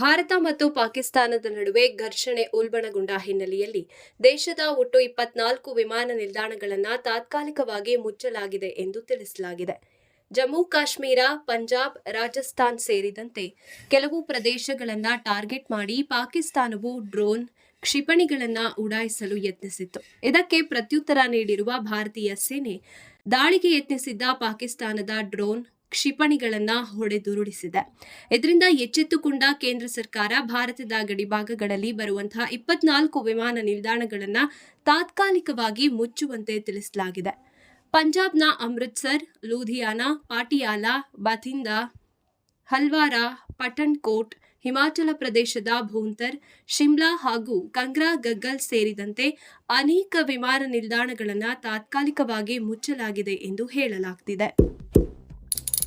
ಭಾರತ ಮತ್ತು ಪಾಕಿಸ್ತಾನದ ನಡುವೆ ಘರ್ಷಣೆ ಉಲ್ಬಣಗೊಂಡ ಹಿನ್ನೆಲೆಯಲ್ಲಿ ದೇಶದ ಒಟ್ಟು ಇಪ್ಪತ್ನಾಲ್ಕು ವಿಮಾನ ನಿಲ್ದಾಣಗಳನ್ನು ತಾತ್ಕಾಲಿಕವಾಗಿ ಮುಚ್ಚಲಾಗಿದೆ ಎಂದು ತಿಳಿಸಲಾಗಿದೆ. ಜಮ್ಮು, ಕಾಶ್ಮೀರ, ಪಂಜಾಬ್, ರಾಜಸ್ಥಾನ್ ಸೇರಿದಂತೆ ಕೆಲವು ಪ್ರದೇಶಗಳನ್ನು ಟಾರ್ಗೆಟ್ ಮಾಡಿ ಪಾಕಿಸ್ತಾನವು ಡ್ರೋನ್ ಕ್ಷಿಪಣಿಗಳನ್ನು ಉಡಾಯಿಸಲು ಯತ್ನಿಸಿತ್ತು. ಇದಕ್ಕೆ ಪ್ರತ್ಯುತ್ತರ ನೀಡಿರುವ ಭಾರತೀಯ ಸೇನೆ ದಾಳಿಗೆ ಯತ್ನಿಸಿದ್ದ ಪಾಕಿಸ್ತಾನದ ಡ್ರೋನ್ ಕ್ಷಿಪಣಿಗಳನ್ನ ಹೊಡೆದುರುಳಿಸಿದೆ. ಇದರಿಂದ ಎಚ್ಚೆತ್ತುಕೊಂಡ ಕೇಂದ್ರ ಸರ್ಕಾರ ಭಾರತದ ಗಡಿಭಾಗಗಳಲ್ಲಿ ಬರುವಂತಹ ಇಪ್ಪತ್ನಾಲ್ಕು ವಿಮಾನ ನಿಲ್ದಾಣಗಳನ್ನು ತಾತ್ಕಾಲಿಕವಾಗಿ ಮುಚ್ಚುವಂತೆ ತಿಳಿಸಲಾಗಿದೆ. ಪಂಜಾಬ್ನ ಅಮೃತ್ಸರ್, ಲೂಧಿಯಾನ, ಪಾಟಿಯಾಲ, ಬಥಿಂದಾ, ಹಲ್ವಾರ ಪಠಣ್ಕೋಟ್ ಹಿಮಾಚಲ ಪ್ರದೇಶದ ಭೂಂತರ್ ಶಿಮ್ಲಾ ಹಾಗೂ ಕಂಗ್ರಾ ಗಗ್ಗಲ್ ಸೇರಿದಂತೆ ಅನೇಕ ವಿಮಾನ ನಿಲ್ದಾಣಗಳನ್ನು ತಾತ್ಕಾಲಿಕವಾಗಿ ಮುಚ್ಚಲಾಗಿದೆ ಎಂದು ಹೇಳಲಾಗ್ತಿದೆ.